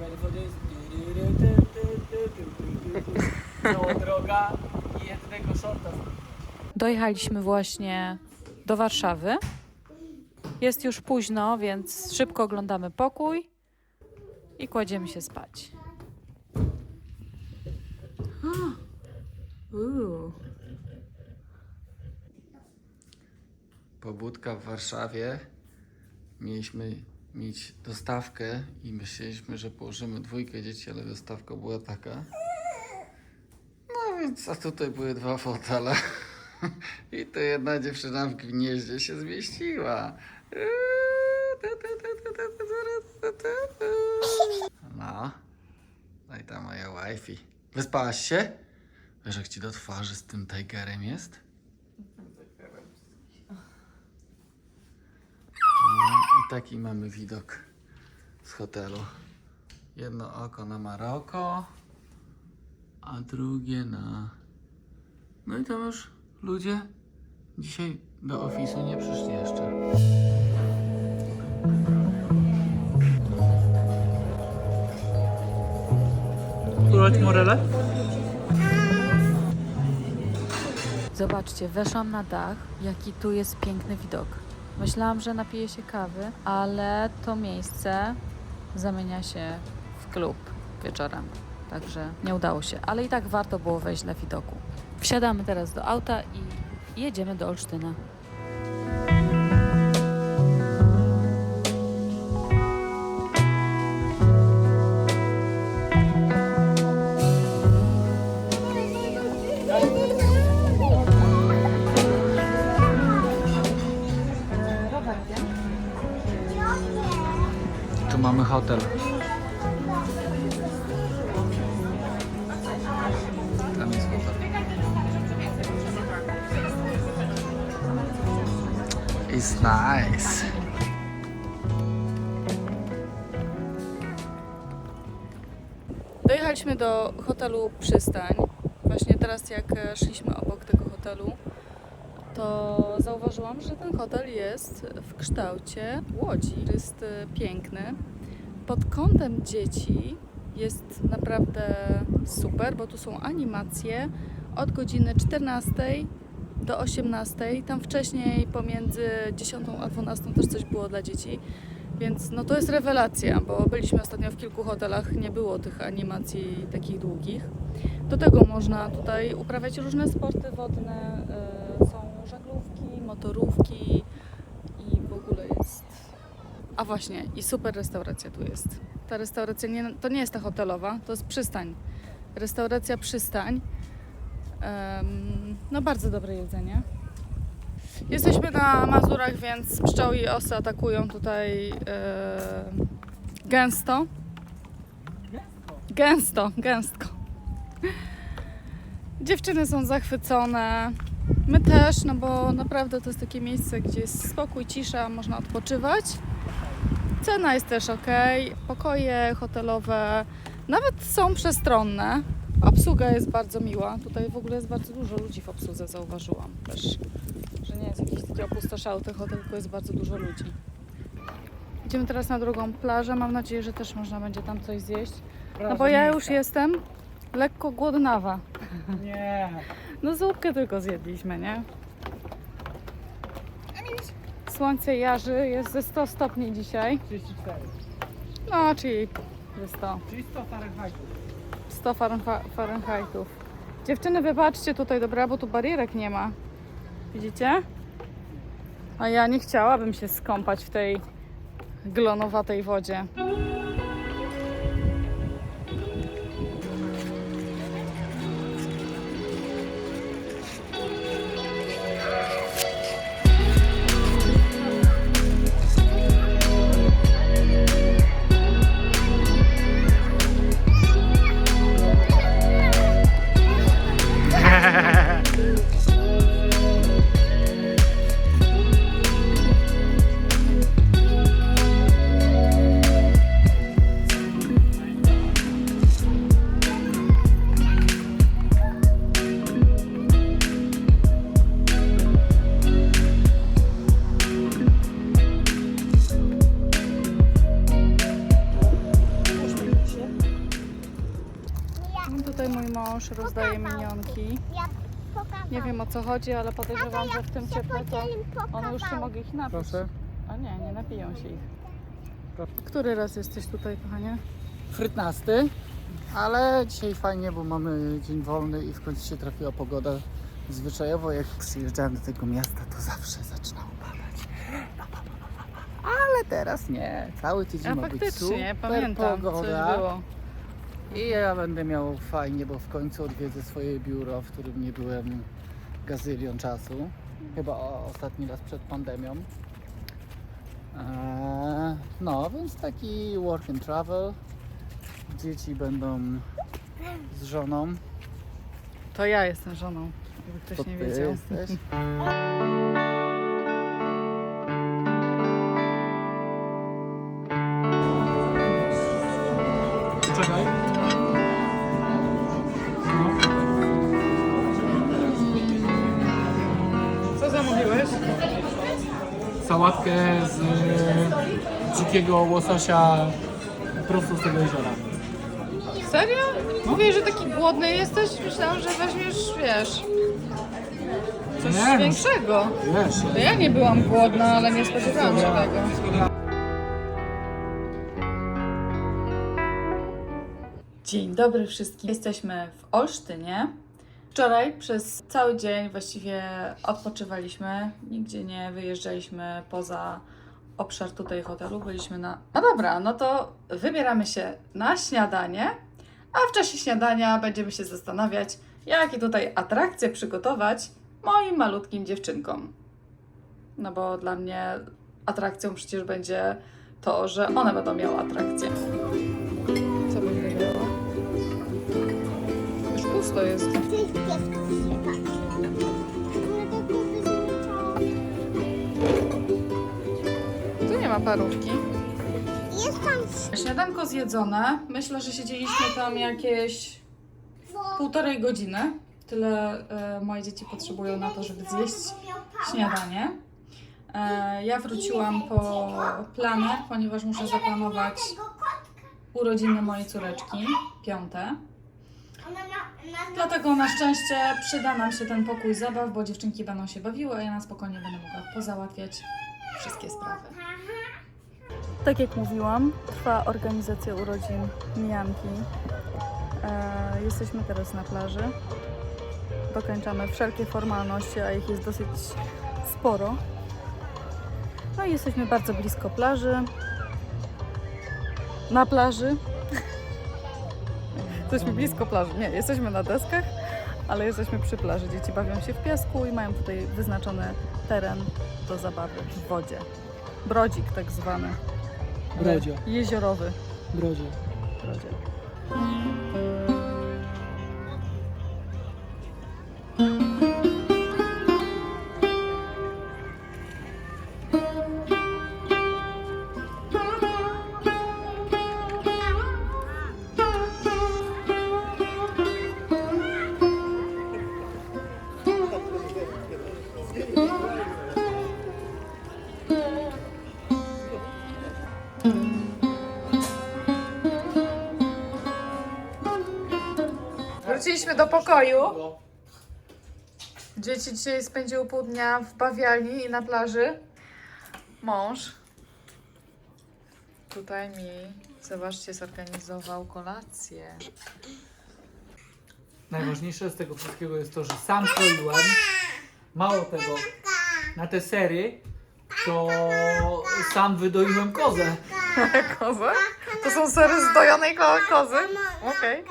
ready for this? Cała droga i jednego shorta. Dojechaliśmy właśnie do Warszawy. Jest już późno, więc szybko oglądamy pokój i kładziemy się spać. Pobudka w Warszawie. Mieliśmy mieć dostawkę i myśleliśmy, że położymy dwójkę dzieci, ale dostawka była taka. No więc, a tutaj były dwa fotele. I to jedna dziewczyna w gnieździe się zmieściła. No. No i ta moja wifi. Wyspałaś się? Wiesz, jak ci do twarzy z tym tigerem jest? No i taki mamy widok z hotelu. Jedno oko na Maroko, a drugie na... No i tam już ludzie dzisiaj do ofisu nie przyszli jeszcze. Spróbować morele? Zobaczcie, weszłam na dach, jaki tu jest piękny widok. Myślałam, że napiję się kawy, ale to miejsce zamienia się w klub wieczorem. Także nie udało się, ale i tak warto było wejść dla widoku. Wsiadamy teraz do auta i jedziemy do Olsztyna. It's nice. Dojechaliśmy do hotelu Przystań. Właśnie teraz jak e, szliśmy obok tego hotelu, to zauważyłam, że ten hotel jest w kształcie łodzi. Jest e, piękny. Pod kątem dzieci jest naprawdę super, bo tu są animacje od godziny 14 do 18. Tam wcześniej pomiędzy 10 a 12 też coś było dla dzieci. Więc no to jest rewelacja, bo byliśmy ostatnio w kilku hotelach, nie było tych animacji takich długich. Do tego można tutaj uprawiać różne sporty wodne, y, są żaglówki, motorówki i w ogóle jest... A właśnie, i super restauracja tu jest. Ta restauracja nie, to nie jest ta hotelowa, to jest przystań. Restauracja przystań. No bardzo dobre jedzenie. Jesteśmy na Mazurach, więc pszczoły i osy atakują tutaj e, gęsto. Gęsto, gęstko. Dziewczyny są zachwycone. My też, no bo naprawdę to jest takie miejsce, gdzie jest spokój, cisza, można odpoczywać. Cena jest też ok. Pokoje hotelowe nawet są przestronne. Obsługa jest bardzo miła. Tutaj w ogóle jest bardzo dużo ludzi w obsłudze, zauważyłam też że nie jest jakiś taki opustoszały ten hotel, tylko jest bardzo dużo ludzi. Idziemy teraz na drugą plażę. Mam nadzieję, że też można będzie tam coś zjeść. No bo ja już jestem lekko głodnawa. Nie. No zupkę tylko zjedliśmy, nie? Słońce jarzy, jest ze 100 stopni dzisiaj. 34. No, czyli ze 100. Czyli 100 Fahrenheitów. 100 Fahrenha- Fahrenheitów. Dziewczyny, wybaczcie tutaj, dobra, bo tu barierek nie ma. Widzicie? A ja nie chciałabym się skąpać w tej glonowatej wodzie. Mąż rozdaje minionki. Nie wiem o co chodzi, ale podejrzewam, że w tym cieple to one już się mogą ich napić. Proszę. A nie, nie napiją się ich. Który raz jesteś tutaj, kochanie? Frytnasty, ale dzisiaj fajnie, bo mamy dzień wolny i w końcu się trafiła pogoda. Zwyczajowo jak przyjeżdżałem do tego miasta, to zawsze zaczynało padać. Pa, pa, pa, pa, pa, pa. Ale teraz nie. Cały tydzień A ma być faktycznie, super pamiętam, pogoda. coś było. I ja będę miał fajnie, bo w końcu odwiedzę swoje biuro, w którym nie byłem gazylion czasu. Chyba ostatni raz przed pandemią. Eee, no, więc taki work and travel. Dzieci będą z żoną. To ja jestem żoną, jakby ktoś To nie wiedział. jesteś. Sałatkę z dzikiego łososia prosto z tego jeziora. Serio? Mówię, że taki głodny jesteś? Myślałam, że weźmiesz, wiesz, coś Nie, większego. Wiesz, To ja nie byłam głodna, ale nie spodziewałam się tego. Dzień dobry wszystkim. Jesteśmy w Olsztynie. Wczoraj przez cały dzień właściwie odpoczywaliśmy. Nigdzie nie wyjeżdżaliśmy poza obszar tutaj hotelu. Byliśmy na. No dobra, no to wybieramy się na śniadanie, a w czasie śniadania będziemy się zastanawiać, jakie tutaj atrakcje przygotować moim malutkim dziewczynkom. No bo dla mnie atrakcją przecież będzie to, że one będą miały atrakcję. Co będzie miało? Już pusto jest. Ma parówki. Jest tam Śniadanko zjedzone. Myślę, że siedzieliśmy tam jakieś półtorej godziny. Tyle e, moje dzieci potrzebują na to, żeby zjeść śniadanie. E, ja wróciłam po planer, ponieważ muszę zaplanować urodziny mojej córeczki, piąte. Dlatego na szczęście przyda nam się ten pokój zabaw, bo dziewczynki będą się bawiły, a ja na spokojnie będę mogła pozałatwiać wszystkie sprawy. Tak jak mówiłam, trwa organizacja urodzin Mijanki. E, jesteśmy teraz na plaży. Dokończamy wszelkie formalności, a ich jest dosyć sporo. No i jesteśmy bardzo blisko plaży. Na plaży. Jesteśmy blisko plaży. Nie, jesteśmy na deskach, ale jesteśmy przy plaży. Dzieci bawią się w piasku i mają tutaj wyznaczony teren do zabawy w wodzie. Brodzik tak zwany. Brodzie. Jeziorowy. Brodzie. Brodzie. Wróciliśmy do pokoju. Dzieci dzisiaj spędziły pół dnia w bawialni i na plaży. Mąż tutaj mi, zobaczcie, zorganizował kolację. Najważniejsze z tego wszystkiego jest to, że sam kroiłem. Mało tego, na te sery to sam wydoiłem kozę. Kozę? To są sery z dojonej ko- kozy? Okej.